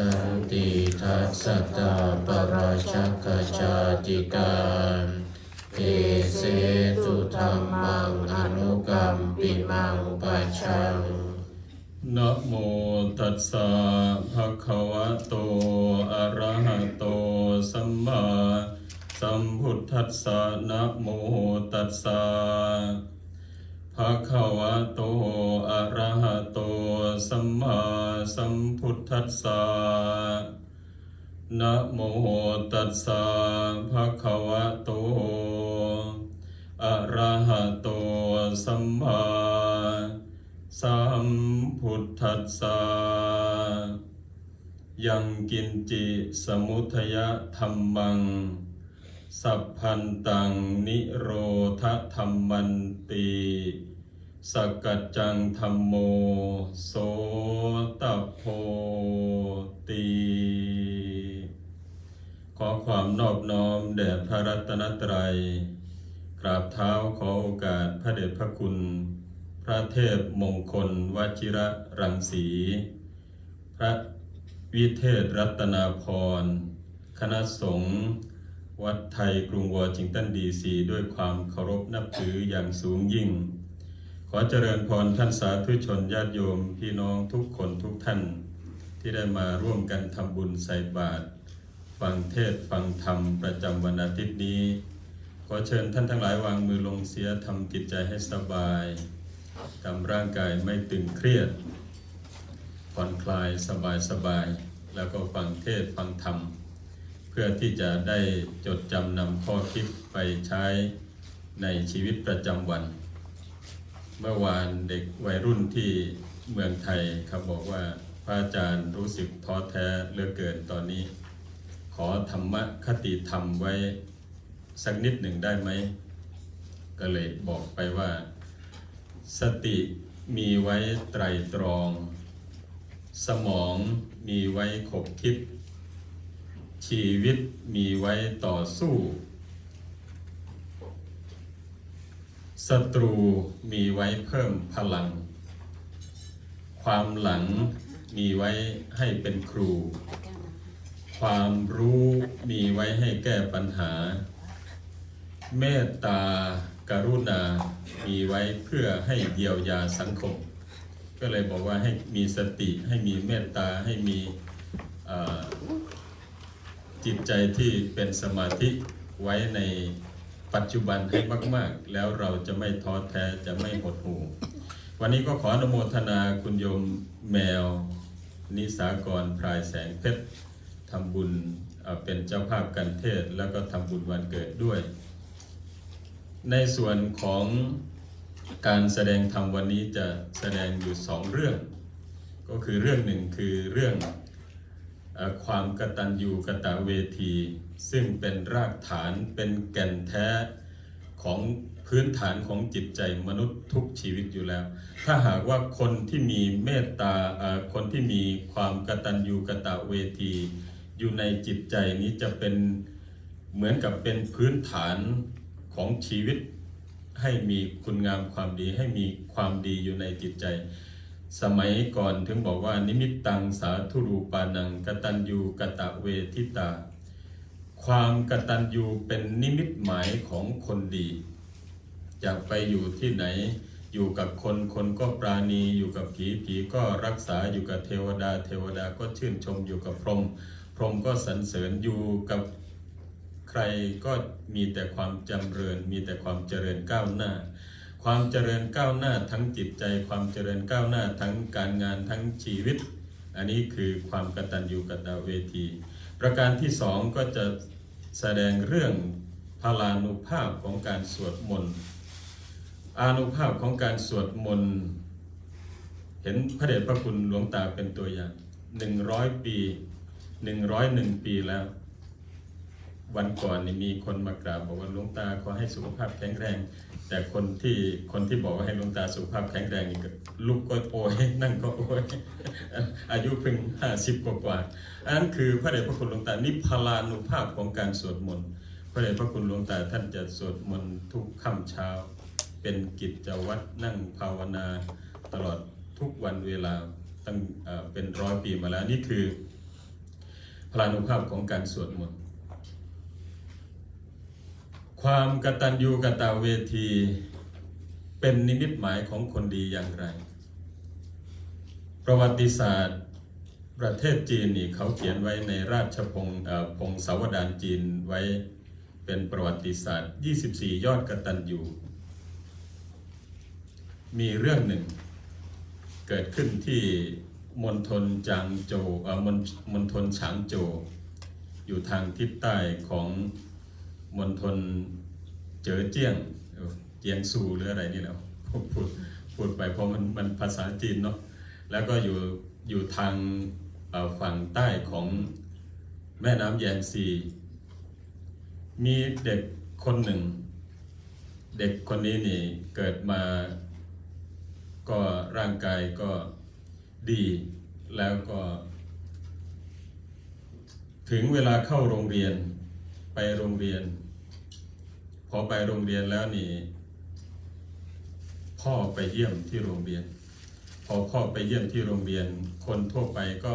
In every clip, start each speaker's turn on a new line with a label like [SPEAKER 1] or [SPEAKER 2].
[SPEAKER 1] สันติทัสสตาปราชกชาติการเอเสตุธรรมังอนุกรรมปิมังปัจฉัง
[SPEAKER 2] นะโมตัสสะภะคะวะโต อะระหะโต สัมมาสัมพุทธัสสะนะโมตัสสะ ภะคะวะโต อะระหะโต สัมมาสัมพุทธัสสะ นะโมตัสสะภะคะวะโต อะระหะโต สัมมาสัมพุทธัสสะ ยังกินจิสมุทยธรรมังสัพพันตังนิโรธธรรมันติ สกัจจังธรรมโมโสตโพติขอความนอบน้อมแด่พระรัตนตรัย กราบเท้าขอโอกาสพระเดชพระคุณ พระเทพมงคลวชิระรังสี พระวิเทศรัตนาพร คณะสงฆ์วัดไทยกรุงวอชิงตันดีซี ด้วยความเคารพนับถืออย่างสูงยิ่ง ขอเจริญพรท่านสาธุชนญาติโยมพี่น้องทุกคนทุกท่าน ที่ได้มาร่วมกันทำบุญใส่บาตรฟังเทศฟังธรรมประจำวันอาทิตย์นี้ ขอเชิญท่านทั้งหลายวางมือลงเสียทำจิตใจให้สบายทำร่างกายไม่ตึงเครียดผ่อนคลายสบายสบายแล้วก็ฟังเทศฟังธรรม เพื่อที่จะได้จดจำนำข้อคิดไปใช้ในชีวิตประจำวัน เมื่อวานเด็กวัยรุ่นที่เมืองไทยเขาบอกว่าพระอาจารย์รู้สึกท้อแท้เหลือเกินตอนนี้ ขอธรรมะคติธรรมไว้สักนิดหนึ่งได้ไหม ก็เลยบอกไปว่า สติมีไว้ไตรตรอง สมองมีไว้ขบคิด ชีวิตมีไว้ต่อสู้ ศัตรูมีไว้เพิ่มพลัง ความหลังมีไว้ให้เป็นครู ความรู้มีไว้ให้แก้ปัญหา เมตตากรุณา มีไว้เพื่อให้เยียวยาสังคม ก็เลยบอกว่าให้มีสติให้มีเมตตาให้มีจิตใจที่เป็นสมาธิไว้ใน ปัจจุบันให้มาก ๆ แล้วเราจะไม่ท้อแท้จะไม่หดหู่ วันนี้ก็ขออนุโมทนาคุณโยมแมว นิสากรพรายแสงเพชรทำบุญเป็นเจ้าภาพกันเทศ แล้วก็ทำบุญวันเกิดด้วย ในส่วนของการแสดงธรรมวันนี้จะแสดงอยู่สองเรื่อง ก็คือเรื่องหนึ่งคือเรื่องอความกตัญญูกตเวที ซึ่งเป็นรากฐานเป็นแก่นแท้ของพื้นฐานของจิตใจมนุษย์ทุกชีวิตอยู่แล้ว ถ้าหากว่าคนที่มีเมตตาคนที่มีความกตัญญูกตเวที อยู่ในจิตใจนี้จะเป็นเหมือนกับเป็นพื้นฐานของชีวิต ให้มีคุณงามความดีให้มีความดีอยู่ในจิตใจ สมัยก่อนถึงบอกว่านิมิตตังสาธุรูปานังกตัญญูกตะเวทิตา ความกตัญญูเป็นนิมิตหมายของคนดีจะไปอยู่ที่ไหน อยู่กับคนคนก็ปราณีอยู่กับผีผีก็รักษาอยู่กับเทวดา เทวดาก็ชื่นชมอยู่กับพรหมพรหมก็สรรเสริญอยู่กับใครก็มีแต่ความจำเริญ มีแต่ความเจริญก้าวหน้า ความเจริญก้าวหน้าทั้งจิตใจ ความเจริญก้าวหน้าทั้งการงานทั้งชีวิต อันนี้คือความกตัญญูกตเวที ประการที่สองก็จะ แสดงเรื่องพลานุภาพของการสวดมนต์อานุภาพของการสวดมนต์เห็นพระเดชพระคุณหลวงตาเป็นตัวอย่างหนึ่งร้อยปีหนึ่งร้อยหนึ่งปีแล้ว วันก่อนนี่มีคนมากราบบอกว่าหลวงตาขอให้สุขภาพแข็งแรง แต่คนที่คนที่บอกว่าให้หลวงตาสุขภาพแข็งแรงนี่ก็ลุกก็โอยนั่งก็โอยอายุเพิ่งห้าสิบกว่า อันนั้นคือพระเดชพระคุณหลวงตานิพพลานุภาพของการสวดมนต์พระเดชพระคุณหลวงตาท่านจะสวดมนต์ทุกค่ำเช้า เป็นกิจวัตรนั่งภาวนาตลอดทุกวันเวลาตั้งเป็นร้อยปีมาแล้วนี่คือพลานุภาพของการสวดมนต์ความกตัญญูกตเวทีเป็นนิมิตหมายของคนดีอย่างไร ประวัติศาสตร์ ประเทศจีนนี่เขาเขียนไว้ในราชพงศ์เอ่อพงศาวดารจีนไว้เป็นประวัติศาสตร์ 24 ยอดกตัญญูมีเรื่องหนึ่ง เกิดขึ้นที่มณฑลจางโจวมณมณฑลฉางโจวอยู่ทางทิศใต้ของมณฑลเจอเจียงเจียงซูหรืออะไรนี่แหละพูดพูดพูดไปเพราะมันมันภาษาจีนเนาะแล้วก็อยู่อยู่ทาง ฝั่งใต้ของแม่น้ำแยงซี มีเด็กคนหนึ่ง เด็กคนนี้นี่เกิดมาก็ร่างกายก็ดีแล้วก็ ถึงเวลาเข้าโรงเรียนไปโรงเรียน พอไปโรงเรียนแล้วนี่ พ่อไปเยี่ยมที่โรงเรียน พอพ่อไปเยี่ยมที่โรงเรียน คนทั่วไปก็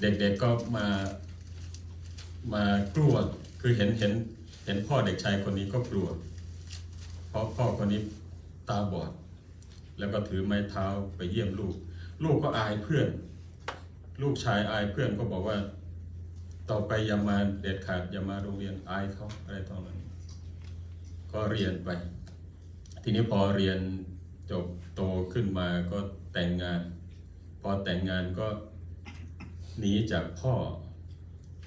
[SPEAKER 2] เด็กๆก็มามากลัวคือเห็นเห็นเห็นพ่อเด็กชายคนนี้ก็กลัว เพราะพ่อคนนี้ตาบอด แล้วก็ถือไม้เท้าไปเยี่ยมลูก ลูกก็อายเพื่อน ลูกชายอายเพื่อนก็บอกว่า ต่อไปอย่ามาเด็ดขาดอย่ามาโรงเรียนอายเขาอะไรตอนนั้น ก็เรียนไป ทีนี้พอเรียนจบโตขึ้นมาก็แต่งงาน พอแต่งงานก็ หนีจากพ่อ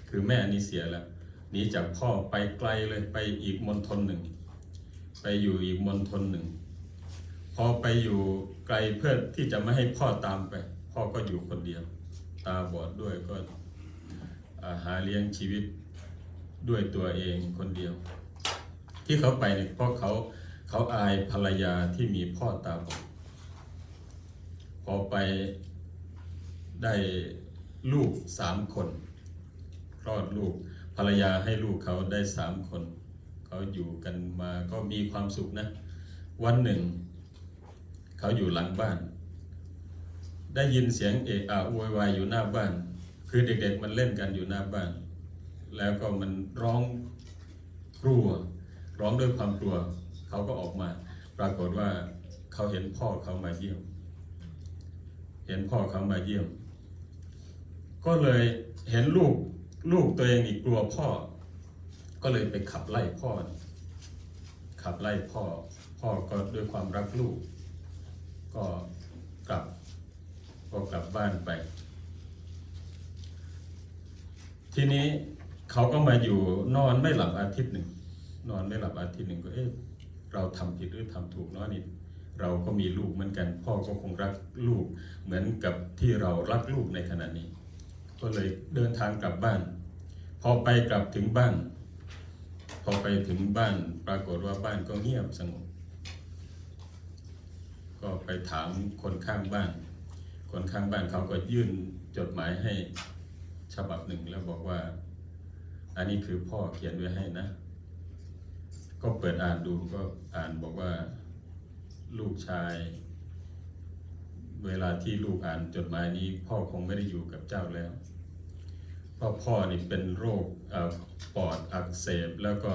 [SPEAKER 2] คือแม่นี่เสียแล้วหนีจากพ่อไปไกลเลยไปอีกมณฑลหนึ่ง ไปอยู่อีกมณฑลหนึ่ง พอไปอยู่ไกลเพื่อที่จะไม่ให้พ่อตามไป พ่อก็อยู่คนเดียว ตาบอดด้วยก็าหาเลี้ยงชีวิตด้วยตัวเองคนเดียว ที่เขาไปเนี่ยเพราะเขาเขาอายภรรยาที่มีพ่อตาบอดพอไปได้ ลูกสามคนคลอดลูกภรรยาให้ลูกเขาได้สามคน เขาอยู่กันมาก็มีความสุขนะ วันหนึ่ง เขาอยู่หลังบ้าน ได้ยินเสียงเอะอะโวยวายอยู่หน้าบ้าน คือเด็กๆมันเล่นกันอยู่หน้าบ้าน แล้วก็มันร้องกลัว ร้องด้วยความกลัว เขาก็ออกมา ปรากฏว่าเขาเห็นพ่อเขามาเยี่ยม เห็นพ่อเขามาเยี่ยม ก็เลยเห็นลูกลูกตัวเองอีกกลัวพ่อ ก็เลยไปขับไล่พ่อ ขับไล่พ่อ พ่อก็ด้วยความรักลูก ก็กลับก็กลับบ้านไป ทีนี้เขาก็มาอยู่นอนไม่หลับอาทิตย์หนึ่ง นอนไม่หลับอาทิตย์หนึ่งก็เอ๊ะเราทำผิดหรือทำถูกเนาะนี่เราก็มีลูกเหมือนกัน พ่อก็คงรักลูกเหมือนกับที่เรารักลูกในขณะนี้ ก็เลยเดินทางกลับบ้าน พอไปกลับถึงบ้าน พอไปถึงบ้านปรากฏว่าบ้านก็เงียบสงบ ก็ไปถามคนข้างบ้าน คนข้างบ้านเขาก็ยื่นจดหมายให้ฉบับหนึ่งแล้วบอกว่า อันนี้คือพ่อเขียนไว้ให้นะ ก็เปิดอ่านดูก็อ่านบอกว่า ลูกชาย เวลาที่ลูกอ่านจดหมายนี้ พ่อคงไม่ได้อยู่กับเจ้าแล้ว เพราะพ่อนี่เป็นโรคอปอดอักเสบแล้วก็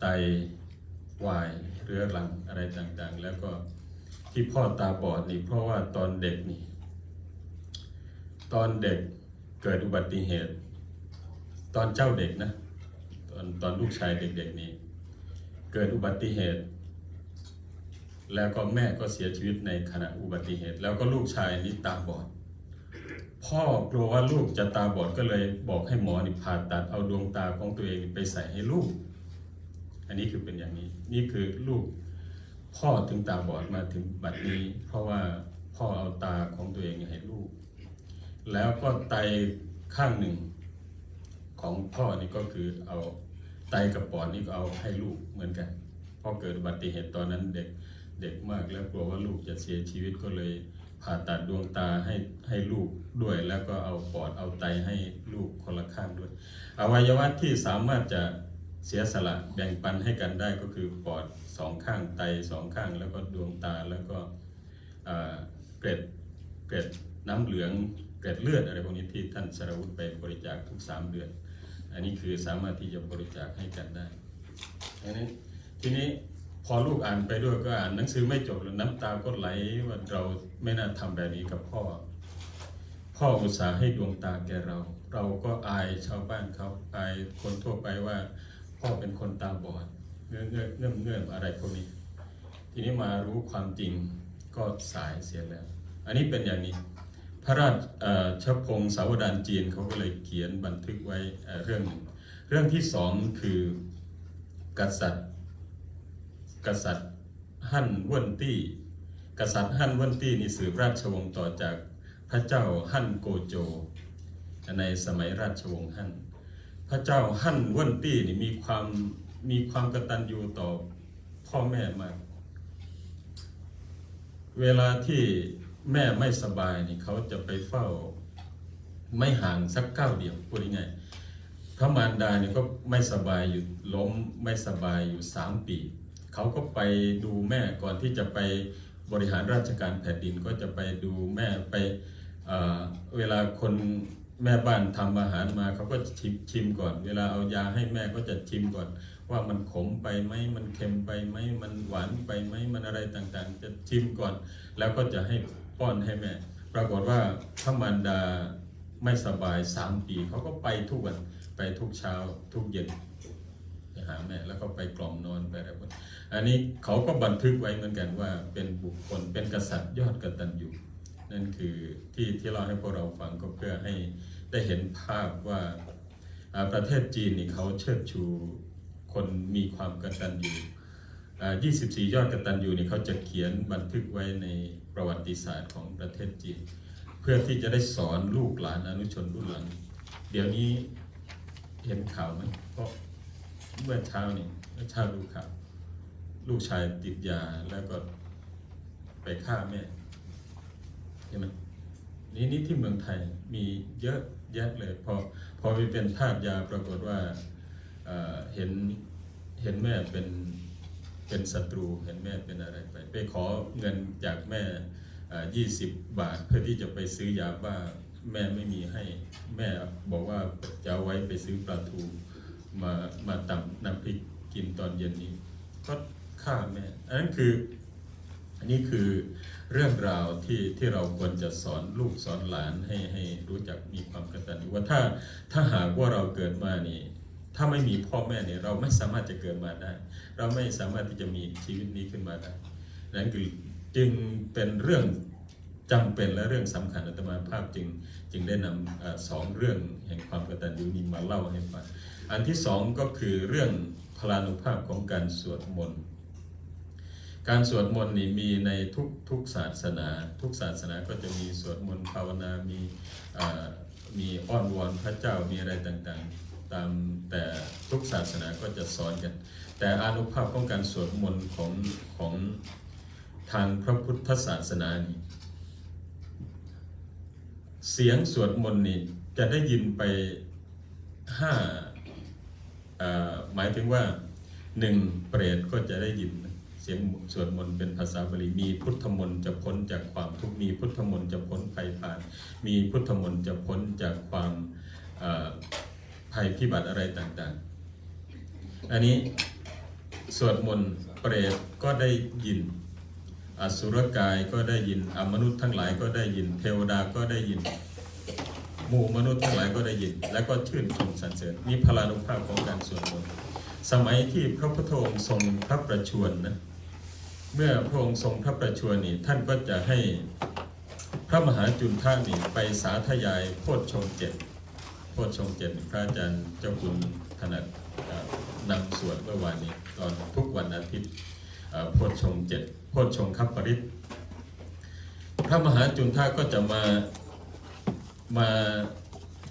[SPEAKER 2] ไตวายเรื้อรังอะไรต่างๆ แล้วก็ที่พ่อตาบอดนี่เพราะว่าตอนเด็กนี่ ตอนเด็กเกิดอุบัติเหตุ ตอนเจ้าเด็กนะ ตอนตอนลูกชายเด็กๆนี้เกิดอุบัติเหตุ แล้วก็แม่ก็เสียชีวิตในขณะอุบัติเหตุ แล้วก็ลูกชายนี้ตาบอด พ่อกลัวว่าลูกจะตาบอดก็เลยบอกให้หมอนี่ผ่าตัดเอาดวงตาของตัวเองไปใส่ให้ลูก อันนี้คือเป็นอย่างนี้ นี่คือลูกพ่อถึงตาบอดมาถึงบัดนี้ เพราะว่าพ่อเอาตาของตัวเองให้ลูก แล้วก็ไตข้างหนึ่งของพ่อนี่ก็คือเอาไตกับปอดนี่ก็เอาให้ลูกเหมือนกันเพราะเกิดอุบัติเหตุตอนนั้นเด็ก เด็กมากแล้วกลัวว่าลูกจะเสียชีวิตก็เลยผ่าตัดดวงตาให้ให้ลูกด้วย แล้วก็เอาปอดเอาไตให้ลูกคนละข้างด้วย อวัยวะที่สามารถจะเสียสละแบ่งปันให้กันได้ก็คือปอดสองข้างไตสองข้าง แล้วก็ดวงตาแล้วก็เกล็ดเกล็ดน้ำเหลืองเกล็ดเลือดอะไรพวกนี้ที่ท่านสรวุฒิไปบริจาคทุกสามเดือน อันนี้คือสามารถที่จะบริจาคให้กันได้อันนี้ทีนี้ พอลูกอ่านไปด้วยก็อ่านหนังสือไม่จบแล้วน้ำตาก็ไหลว่าเราไม่น่าทำแบบนี้กับพ่อ พ่ออุตส่าห์ให้ดวงตาแก่เรา เราก็อายชาวบ้านเขาอายคนทั่วไปว่าพ่อเป็นคนตาบอดเงื่อนเงื่อนเงื่อนเงื่ออะไรพวกนี้ ทีนี้มารู้ความจริงก็สายเสียแล้ว อันนี้เป็นอย่างนี้ พระราชพงศ์สาวดารจีนเขาก็เลยเขียนบันทึกไว้เอ่อเรื่องหนึ่งเรื่องที่สองคือกษัตริย์ กษัตริย์ฮั่นเว่นตี้ กษัตริย์ฮั่นเว่นตี้นี่สืบราชวงศ์ต่อจากพระเจ้าฮั่นโกโจ ในสมัยราชวงศ์ฮั่น พระเจ้าฮั่นเว่นตี้นี่มีความมีความกตัญญูต่อพ่อแม่มาก เวลาที่แม่ไม่สบายนี่เขาจะไปเฝ้าไม่ห่างสักก้าวเดียวพูดง่ายพระมารดาเนี่ยก็ไม่สบายอยู่ล้มไม่สบายอยู่สามปี เขาก็ไปดูแม่ก่อนที่จะไปบริหารราชการแผ่นดินก็จะไปดูแม่ไปเเวลาคนแม่บ้านทำอาหารมาเขาก็ชิมชิมก่อน เวลาเอายาให้แม่ก็จะชิมก่อน ว่ามันขมไปไหมมันเค็มไปไหมมันหวานไปไหมมันอะไรต่างๆ จะชิมก่อน แล้วก็จะให้ป้อนให้แม่ ปรากฏว่าพระมารดาไม่สบายสามปีเขาก็ไปทุกวันไปทุกเช้าทุกเย็นไปหาแม่แล้วก็ไปกล่อมนอนไปอะไรพวกนี้ อันนี้เขาก็บันทึกไว้เหมือนกันว่าเป็นบุคคลเป็นกษัตริย์ยอดกตัญญูนั่นคือที่ที่เราให้พวกเราฟังก็เพื่อให้ได้เห็นภาพว่าประเทศจีนนี่เขาเชิดชูคนมีความกตัญญูอ่า24 ยอดกตัญญูนี่เขาจะเขียนบันทึกไว้ในประวัติศาสตร์ของประเทศจีน เพื่อที่จะได้สอนลูกหลานอนุชนรุ่นหลัง เดี๋ยวนี้เห็นข่าวไหมเพราะเมื่อเช้านี่เมื่อเช้าดูข่าว ลูกชายติดยาแล้วก็ไปฆ่าแม่เห็นไหมนี่นี่ที่เมืองไทยมีเยอะแยะเลยพอพอไปเป็นทาสยาปรากฏว่าเอ่อเห็นเห็นแม่เป็นเป็นศัตรูเห็นแม่เป็นอะไรไป ไปขอเงินจากแม่ยี่สิบบาท เพื่อที่จะไปซื้อยาบ้าแม่ไม่มีให้แม่บอกว่าจะเอาไว้ไปซื้อปลาทูมามาตำน้ำพริกกินตอนเย็นนี้ก็ ฆ่าแม่อันนั้นคืออันนี้คือเรื่องราวที่ที่เราควรจะสอนลูกสอนหลานให้ให้รู้จักมีความกตัญญูว่าถ้าถ้าหากว่าเราเกิดมานี่ถ้าไม่มีพ่อแม่เนี่ยเราไม่สามารถจะเกิดมาได้ เราไม่สามารถที่จะมีชีวิตนี้ขึ้นมาได้นั่นคือจึงเป็นเรื่องจำเป็นและเรื่องสำคัญอาตมาภาพจึงจึงได้นำอสองเรื่องแห่งความกตัญญูนี้มาเล่าให้ฟังอันที่สองก็คือเรื่องพลานุภาพของการสวดมนต์ การสวดมนต์นี่มีในทุกทุกศาสนา ทุกศาสนาก็จะมีสวดมนต์ภาวนา มีมีอ้อนวอนพระเจ้ามีอะไรต่างๆ ตามแต่ทุกศาสนาก็จะสอนกัน แต่อานุภาพของการสวดมนต์ของของทางพระพุทธศาสนานี่เสียงสวดมนต์นี่จะได้ยินไปห้าหมายถึงว่าหนึ่งเปรตก็จะได้ยิน สียงสวดมนต์เป็นภาษาบาลีมีพุทธมนต์จะพ้นจากความทุกข์มีพุทธมนต์จะพ้นภัยผ่าน มีพุทธมนต์จะพ้นจากความภัยพิบัติอะไรต่างๆ อันนี้สวดมนต์เปรตก็ได้ยิน อสุรกายก็ได้ยินอมนุษย์ทั้งหลายก็ได้ยิน เทวดาก็ได้ยินหมู่มนุษย์ทั้งหลายก็ได้ยิน และก็ชื่นชมสรรเสริญมีพลานุภาพของการสวดมนต์สมัยที่พระพุทธองค์ทรงพระประชวรนะ เมื่อพระองค์ทรงพระประชวรนี่ท่านก็จะให้พระมหาจุนท่านี่ไปสาธยายโพชฌงเจ็ดโพชฌงเจ็ดพระอาจารย์เจ้าคุณถนัดนำสวดเมื่อวานนี้ตอนทุกวันอาทิตย์เอ่อโพชฌงเจ็ดโพชฌงคับปริตพระมหาจุนท่าก็จะมามา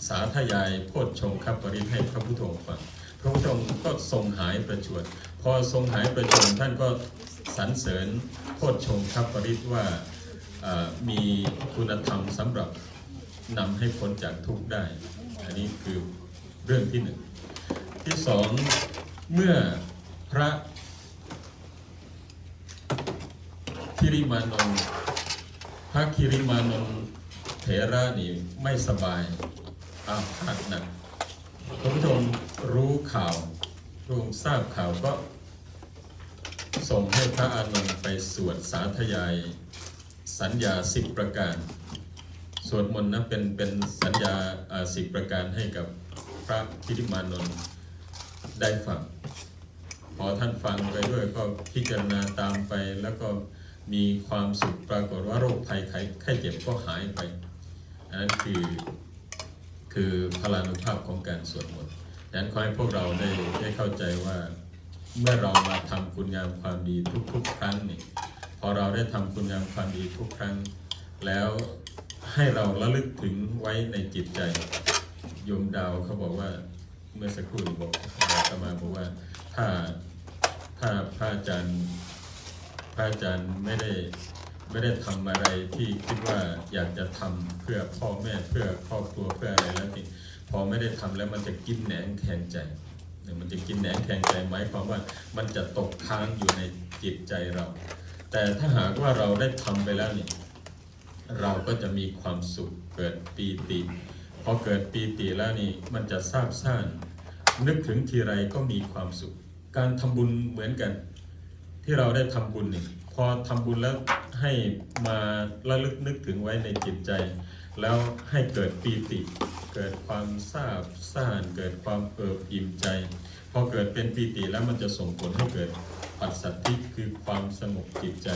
[SPEAKER 2] สาธยายโพชฌงคับปริตให้พระพุทธองค์ฟังพระพุทธองค์ก็ทรงหายประชวรพอทรงหายประชวรท่านก็ สรรเสริญโพชฌงคับปริตว่ามีคุณธรรมสำหรับนำให้พ้นจากทุกข์ได้ อันนี้คือเรื่องที่หนึ่ง ที่สองเมื่อพระคิริมานนท์พระคิริมานนท์เถระนี่ไม่สบายอาวพาดหนักพระพุทธองค์รู้ข่าวพระองค์ทราบข่าวก็ ส่งให้พระอานนท์ไปสวดสาธยาย สัญญาสิบประการ สวดมนต์นะเป็นเป็นสัญญาสิบประการให้กับพระทิติมานนท์ได้ฟังพอท่านฟังไปด้วยก็พิจารณาตามไปแล้วก็มีความสุขปรากฏว่าโรคภัยไข้ไข้เจ็บก็หายไป อันนั้นคือคือพลานุภาพของการสวดมนต์ดังนั้นขอให้พวกเราได้ได้เข้าใจว่า เมื่อเรามาทำคุณงามความดีทุกๆ ครั้งนี่พอเราได้ทำคุณงามความดีทุกครั้ง แล้วให้เราระลึกถึงไว้ในจิตใจโยมดาวเขาบอกว่าเมื่อสักครู่บอกอาตมาบอกว่าถ้าถ้าพระอาจารย์พระอาจารย์ไม่ได้ไม่ได้ทำอะไรที่คิดว่าอยากจะทำเพื่อพ่อแม่เพื่อครอบครัวเพื่ออะไรแล้วนี่พอไม่ได้ทำแล้วมันจะกินแหนงแทนใจ เนี่ยมันจะกินแหนงแทงใจไหมความว่ามันจะตกค้างอยู่ในจิตใจเรา แต่ถ้าหากว่าเราได้ทำไปแล้วนี่เราก็จะมีความสุขเกิดปีติพอเกิดปีติแล้วนี่มันจะซาบซ่านนึกถึงทีไรก็มีความสุข การทำบุญเหมือนกัน ที่เราได้ทำบุญนี่พอทำบุญแล้วให้มาระลึกนึกถึงไว้ในจิตใจ แล้วให้เกิดปีติ เกิดความซาบซ่านเกิดความเอิบอิ่มใจพอเกิดเป็นปีติแล้วมันจะส่งผลให้เกิดปัสสัทธิคือความสงบจิตใจ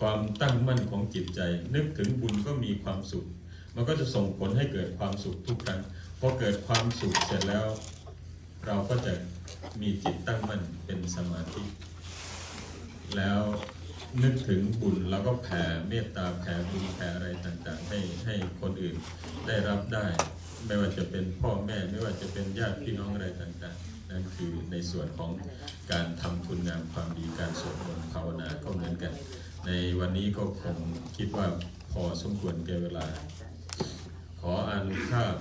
[SPEAKER 2] ความตั้งมั่นของจิตใจ นึกถึงบุญก็มีความสุข มันก็จะส่งผลให้เกิดความสุขทุกครั้งพอเกิดความสุขเสร็จแล้ว เราก็จะมีจิตตั้งมั่นเป็นสมาธิ แล้ว นึกถึงบุญแล้วก็แผ่เมตตาแผ่บุญแผ่อะไรต่างๆ ให้ให้คนอื่นได้รับได้ ไม่ว่าจะเป็นพ่อแม่ไม่ว่าจะเป็นญาติพี่น้องอะไรต่างๆ นั่นคือในส่วนของการทำคุณงามความดีการสวดมนต์ภาวนาก็เหมือนกัน ในวันนี้ก็คงคิดว่าพอสมควรแก่เวลา ขออนุภาพ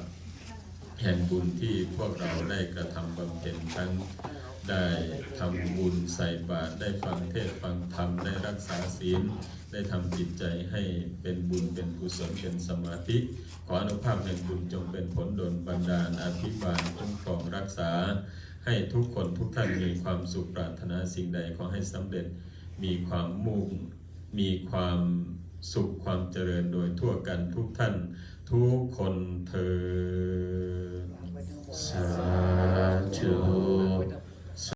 [SPEAKER 2] แห่งบุญที่พวกเราได้กระทำบำเพ็ญทั้ง ได้ทำบุญใส่บาตรได้ฟังเทศน์ฟังธรรมได้รักษาศีล ได้ทำจิตใจให้เป็นบุญเป็นกุศลเป็นสมาธิ ขออนุภาพแห่งบุญจงเป็นผลดลบันดาลอภิบาลคุ้มครองรักษา ให้ทุกคนทุกท่านมีความสุขปรารถนาสิ่งใดขอให้สำเร็จมีความมุ่งมีความสุขความเจริญโดยทั่วกันทุกท่าน ทุกคนเธอ
[SPEAKER 1] สาธุ